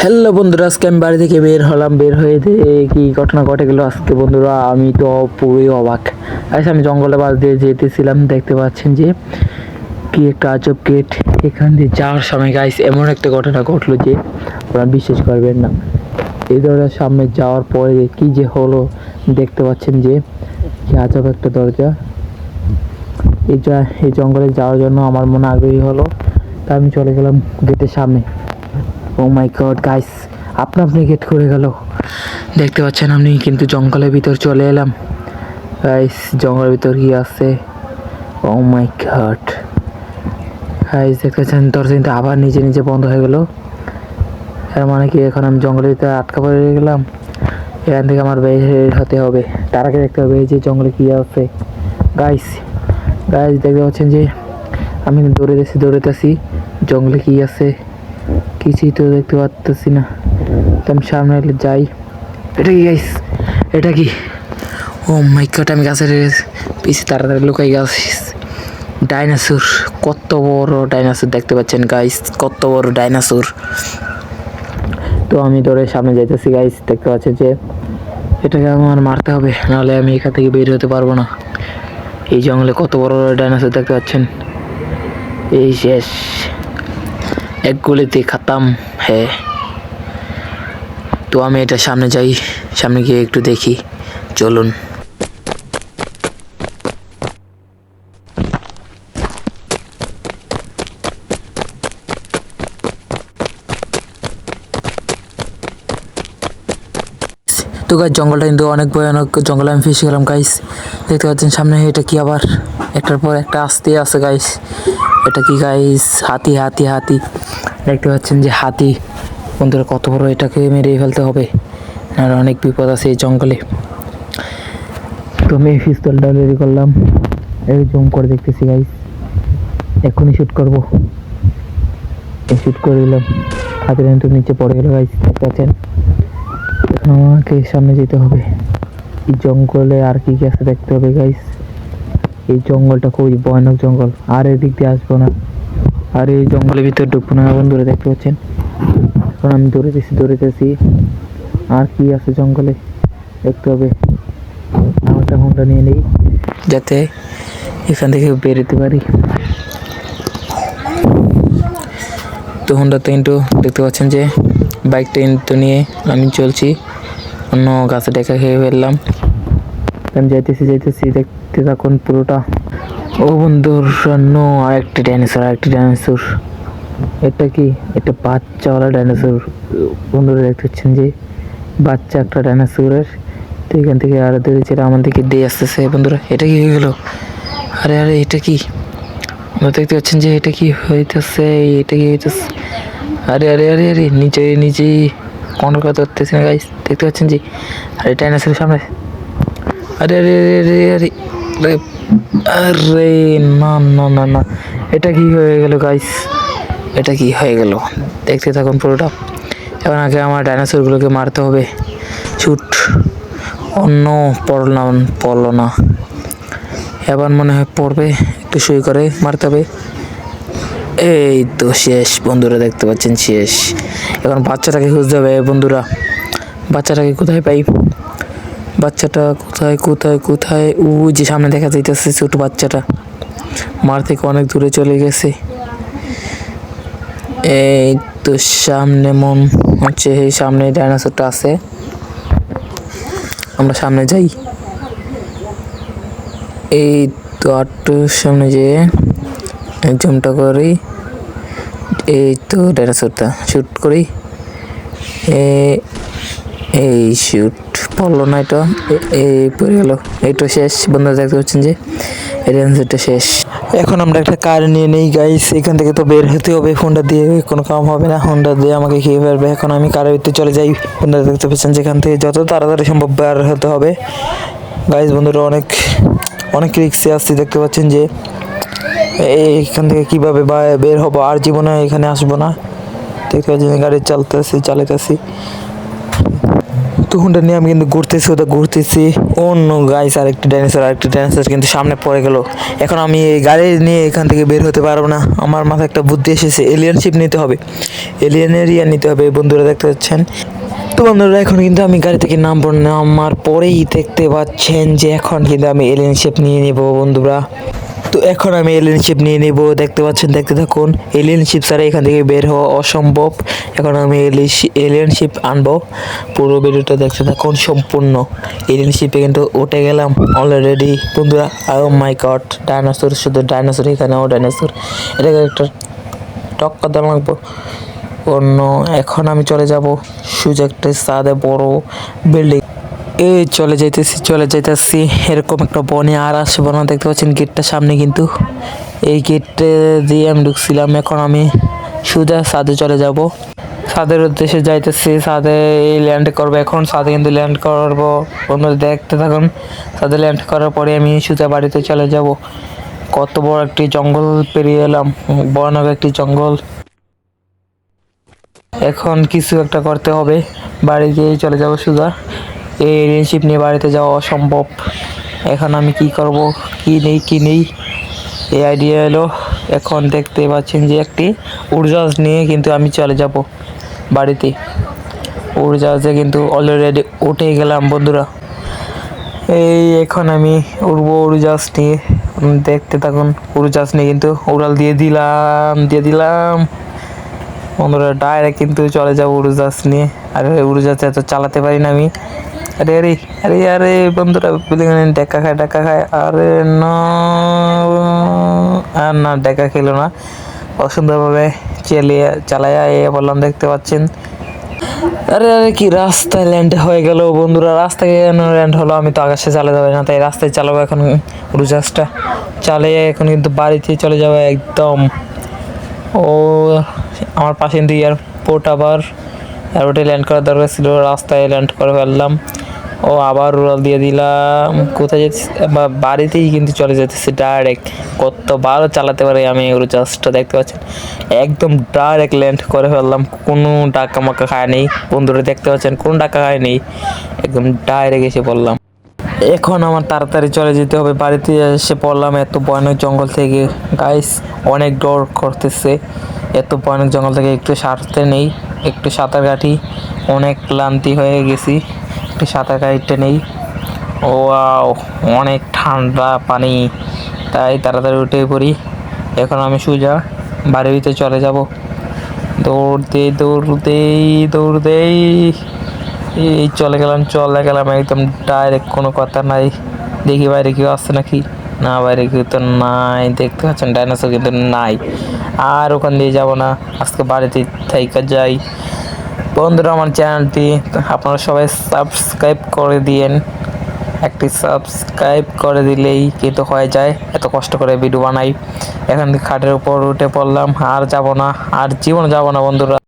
Hello বন্ধুরা, আজকে আমি বাড়ি থেকে বের হলাম, বের হয়ে কি ঘটনা ঘটে গেলো। আজকে বন্ধুরা, আমি তো পুরোই অবাক। আচ্ছা আমি জঙ্গলে বাস দিয়ে যেতেছিলাম, দেখতে পাচ্ছেন যে কি একটা আজব গেট এখান দিয়ে যাওয়ার সময় গাইস এমন একটা ঘটনা ঘটলো যে আপনারা বিশ্বাস করবেন না। এই দরজার সামনে যাওয়ার পরে কি যে হলো, দেখতে পাচ্ছেন যে কি আজব একটা দরজা। এই এই জঙ্গলে যাওয়ার জন্য আমার মনে আগ্রহী হলো। তা আমি চলে গেলাম গেটের সামনে। ও মাই গড গাইস আপনা আপনি গেট করে গেল। দেখতে পাচ্ছেন আপনি কিন্তু জঙ্গলের ভিতর চলে এলাম। গাইস জঙ্গলের ভিতর কি আছে? ও মাই গড গাইস দেখতে পাচ্ছেন, দরজা কিন্তু আবার নিজে নিজে বন্ধ হয়ে গেল। এর মানে কি, এখন আমি জঙ্গলের ভিতরে আটকা পড়ে গেলাম। এখান থেকে আমার বের হতে হবে। তার আগে দেখতে হবে যে জঙ্গলে কি আছে। গাইস গাইস দেখতে পাচ্ছেন যে, আমি দৌড়েতেছি দৌড়েতেছি জঙ্গলে কি আছে? কিছুই তো দেখতে পারতেছি না। তো আমি সামনে এলে যাই। এটা কি গাইস এটা কি? ও মাই গড আমি গাছের পিছে তাড়াতাড়ি লুকাই গাছ। ডাইনাসোর কত বড় ডাইনাসোর দেখতে পাচ্ছেন গাইস কত বড় ডাইনাসোর তো আমি ধরে সামনে যাইতেছি গাইস দেখতে পাচ্ছেন যে এটাকে আমার মারতে হবে, নাহলে আমি এখান থেকে বের হতে পারব না। এই জঙ্গলে কত বড় ডাইনাসোর দেখতে পাচ্ছেন? এই শেষ। এক গুলিতে খাতাম হ্যাঁ তো আমি এটা সামনে যাই, সামনে গিয়ে একটু দেখি। চলুন। তো গাছ জঙ্গলটা কিন্তু অনেক ভয়ানক জঙ্গলে আমি ফেসে গেলাম গাইস দেখতে পাচ্ছেন সামনে এটা কি আবার? একটার পর একটা আসতে আছে গাইস এটা কি গাইস হাতি হাতি হাতি। দেখতে পাচ্ছেন যে হাতি। বন্ধুরা, কত বড় এটাকে মেরে ফেলতে হবে। আর অনেক বিপদ আছে এই জঙ্গলে। তো আমি এই পিস্তলটা রেডি করলাম। এই জুম করে দেখতেছি গাইস এখনই শ্যুট করব। শ্যুট করে দিলাম। হাতের কিন্তু নিচে পড়ে গেল গাইস দেখতে পাচ্ছেন? আমাকে সামনে যেতে হবে। এই জঙ্গলে আর কি কি আছে দেখতে হবে গাইস এই জঙ্গলটা খুবই ভয়ানক জঙ্গল। আর এদিক দিয়ে আসব না। আর এই জঙ্গলের ভিতরে ঢুকবো না বন্ধুরা দেখতে পাচ্ছেন। এখন আমি দৌড়েতেছি দৌড়েতেছি আর কি আছে জঙ্গলে? দেখতে হবে। আমারটা হোন্ডা নিয়ে নেই, যাতে এখান থেকে বেরোতে পারি। তো হোন্ডাতে কিন্তু দেখতে পাচ্ছেন যে বাইকটা কিন্তু নিয়ে আমি চলছি। অন্য গাছে ডেকা খেয়ে ফেললাম। আমি যাইতেছি যাইতেছি, দেখতে থাকুন পুরোটা। ও বন্ধুর নো আরেকটি ডাইনোসর আরেকটি ডাইনোসর এটা কি? এটা বাচ্চাওয়ালা ডাইনোসর বন্ধুরা দেখতে পাচ্ছেন যে বাচ্চা একটা ডাইনোসরের তো এখান থেকে আরও ধরে ছেড়ে আমার দিকে দিয়ে আসতেছে, বন্ধুরা, এটা কি হয়ে গেল? আরে আরে, এটা কি? আপনারা দেখতে পাচ্ছেন যে এটা কি হইতেছে, এটা কি হইতেছে? আরে আরে আরে আরে, নিচে নিচে। কন্ট্রোল করতে পারতেছি না গাইস দেখতে পাচ্ছেন যে, আরে ডাইনোসরের সামনে। আরে আরে আরে আরে। আরে না না না না। এটা কি হয়ে গেল গাইস এটা কি হয়ে গেল? দেখতে থাকুন পুরোটা। এখন আগে আমার ডাইনোসরগুলোকে মারতে হবে। ছুট অন্য পড়ল না, পড়ল না। এবার মনে হয় পড়বে, একটু সই করে মারতে হবে। এই তো শেষ, বন্ধুরা দেখতে পাচ্ছেন, শেষ। এখন বাচ্চাটাকে খুঁজতে হবে, বন্ধুরা। বাচ্চাটাকে কোথায় পাই? বাচ্চাটা কোথায় কোথায় কোথায়? ও যে সামনে দেখা যাইতেছে ছোট বাচ্চাটা। মার থেকে অনেক দূরে চলে গেছে। এই তো সামনে মন হচ্ছে, এই সামনে ডাইনোসরটা আছে। আমরা সামনে যাই। এই তো আটটু সামনে যেয়ে জুমটা করি। এই তো ডাইনোসরটা শ্যুট করি। এই শুট পড়ল না এটা। এই পড়ে গেল। এইটা শেষ। বন্ধুরা দেখতে পাচ্ছেন যে ডাইনোসরটা শেষ। এখন আমরা একটা কার নিয়ে নেই গাইস এখান থেকে তো বের হতে হবে। ফোনটা দিয়ে কোনো কাম হবে না। ফোনটা দিয়ে আমাকে খেয়ে ফেলবে। এখন আমি কারের ভিতরে চলে যাই। বন্ধুরা দেখতে পাচ্ছেন যেখান থেকে যত তাড়াতাড়ি সম্ভব বের হতে হবে। গাইস বন্ধুরা অনেক অনেক রিক্সে আসছি দেখতে পাচ্ছেন যে এইখান থেকে কীভাবে বের হব? আর জীবনে এখানে আসব না। দেখতে পাচ্ছি যে, গাড়ি চালতেছি, চালাইতেছি। তো হুন্ডা নিয়ে আমি কিন্তু ঘুরতেছি, ওটা ঘুরতেছি। অন্য গাইস আরেকটি ডাইনোসর আরেকটি ডাইনোসর কিন্তু সামনে পড়ে গেল। এখন আমি এই গাড়ি নিয়ে এখান থেকে বের হতে পারব না। আমার মাথায় একটা বুদ্ধি এসেছে এলিয়ান শিপ নিতে হবে। এলিয়ান এরিয়া নিতে হবে, বন্ধুরা দেখতে পাচ্ছেন? তো বন্ধুরা, এখন কিন্তু আমি গাড়ি থেকে নামবো নামার পরেই দেখতে পাচ্ছেন যে এখন কিন্তু আমি এলিয়ান শিপ নিয়ে নেব, বন্ধুরা। তো এখন আমি এলিয়েন শিপ নিয়ে নিব, দেখতে পাচ্ছেন, দেখতে থাকুন। এলিয়েন শিপ ছাড়া এখান থেকে বের হওয়া অসম্ভব। এখন আমি এলিয়েন শিপ আনব। পুরো ভিডিওটা দেখতে থাকুন, সম্পূর্ণ। এলিয়েন শিপে কিন্তু উঠে গেলাম অলরেডি বন্ধুরা ও মাই গড ডাইনোসর শুধু ডাইনোসর এখানেও ডাইনোসর এটাকে একটা টক্কা দেওয়া লাগবো। অন্য, এখন আমি চলে যাব। সুযোগ একটা সাদে বড় বিল্ডিং এই চলে যাইতেছি চলে যাইতেছি। এরকম একটা বনে আর আসব না, দেখতে পাচ্ছেন গেটটার সামনে কিন্তু। এই গেটে দিয়ে আমি ঢুকছিলাম, এখন আমি সোজা সাদে চলে যাব। সাদের উদ্দেশ্যে যাইতেছি সাদে এই ল্যান্ড করব এখন। সাদে কিন্তু ল্যান্ড করব, বন্ধুরা দেখতে থাকুন। সাদে ল্যান্ড করার পরে আমি সোজা বাড়িতে চলে যাব। কত বড় একটি জঙ্গল পেরিয়ে এলাম, ভয়ানক একটি জঙ্গল। এখন কিছু একটা করতে হবে, বাড়ি গিয়ে চলে যাব সোজা। এই রিলেশনশিপ নিয়ে বাড়িতে যাওয়া অসম্ভব। এখন আমি কি করব, কি নেই কি নেই? এই আইডিয়া এলো। এখন দেখতে পাচ্ছেন যে একটি উড়জাহাজ নিয়ে কিন্তু আমি চলে যাব বাড়িতে। উড়জাহাজে কিন্তু অলরেডি উঠে গেলাম বন্ধুরা। এই এখন আমি উড়বো উড়জাহাজ নিয়ে। দেখতে থাকুন, উড়জাহাজ নিয়ে কিন্তু উড়াল দিয়ে দিলাম দিয়ে দিলাম। বন্ধুরা ডাইরেক্ট কিন্তু চলে যাব উড়োজাহাজ নিয়ে। আরে উড়োজাহাজ এত চালাতে পারি না আমি। আরে আরে আরে আরে, বন্ধুরা ডেকা খায় ডেকা খায়। আরে না, আর না ডেকা খেলো না। অসুন্দরভাবে চালিয়ে চালাইয়া এ বললাম, দেখতে পাচ্ছেন। আরে আরে, কি রাস্তায় ল্যান্ড হয়ে গেল, বন্ধুরা। রাস্তায় কেন ল্যান্ড হলো? আমি তো আকাশে চালাতে পারি না, তাই রাস্তায় চালাবো এখন উড়োজাহাজটা চালিয়ে এখন কিন্তু বাড়িতে চলে যাব একদম। ও, আমার পাশে কিন্তু এয়ারপোর্ট আবার। এয়ারপোর্টে ল্যান্ড করার দরকার ছিল, রাস্তায় ল্যান্ড করে ফেললাম। ও আবার উড়াল দিয়ে দিলাম। কোথায় যেতে বাড়িতেই কিন্তু চলে যেতেছে ডাইরেক্ট কতবার চালাতে পারি আমি এগুলো জাস্টটা দেখতে পাচ্ছেন। একদম ডাইরেক্ট ল্যান্ড করে ফেললাম। কোনো টাকা মাকা খায় নেই। বন্ধুরা দেখতে পাচ্ছেন, কোনো টাকা খায় নেই। একদম ডাইরেক্ট এসে পড়লাম। এখন আমার তাড়াতাড়ি চলে যেতে হবে। বাড়িতে এসে পড়লাম। এত ভয়ানক জঙ্গল থেকে। গাইস অনেক ডর করতেছে। এত ভয়ানক জঙ্গল থেকে একটু সারতে নেই। একটু সাঁতার কাটি। অনেক ক্লান্তি হয়ে গেছি। একটু সাঁতার কাটতে নেই। ও অনেক ঠান্ডা পানি। তাই তাড়াতাড়ি উঠে পড়ি। এখন আমি সোজা বাড়ির ভিতরে চলে যাব। দৌড়তে দৌড়তেই দৌড়তেই এই চলে গেলাম চলে গেলাম। একদম ডাইরেক্ট কোনো কথা নাই। দেখি বাইরে কেউ আসছে নাকি? না, বাইরে কেউ তো নাই। দেখতে পাচ্ছেন ডাইনোসর কিন্তু নাই। আর ওখান দিয়ে যাব না। আজকে বাড়িতে থাইকা যাই। বন্ধুরা, আমার চ্যানেলটি আপনারা সবাই সাবস্ক্রাইব করে দিয়েন। একটি সাবস্ক্রাইব করে দিলেই কিন্তু হয়ে যায়, এত কষ্ট করে ভিডিও বানাই। এখন খাটের উপর উঠে পড়লাম, আর যাব না, আর জীবন যাব না বন্ধুরা।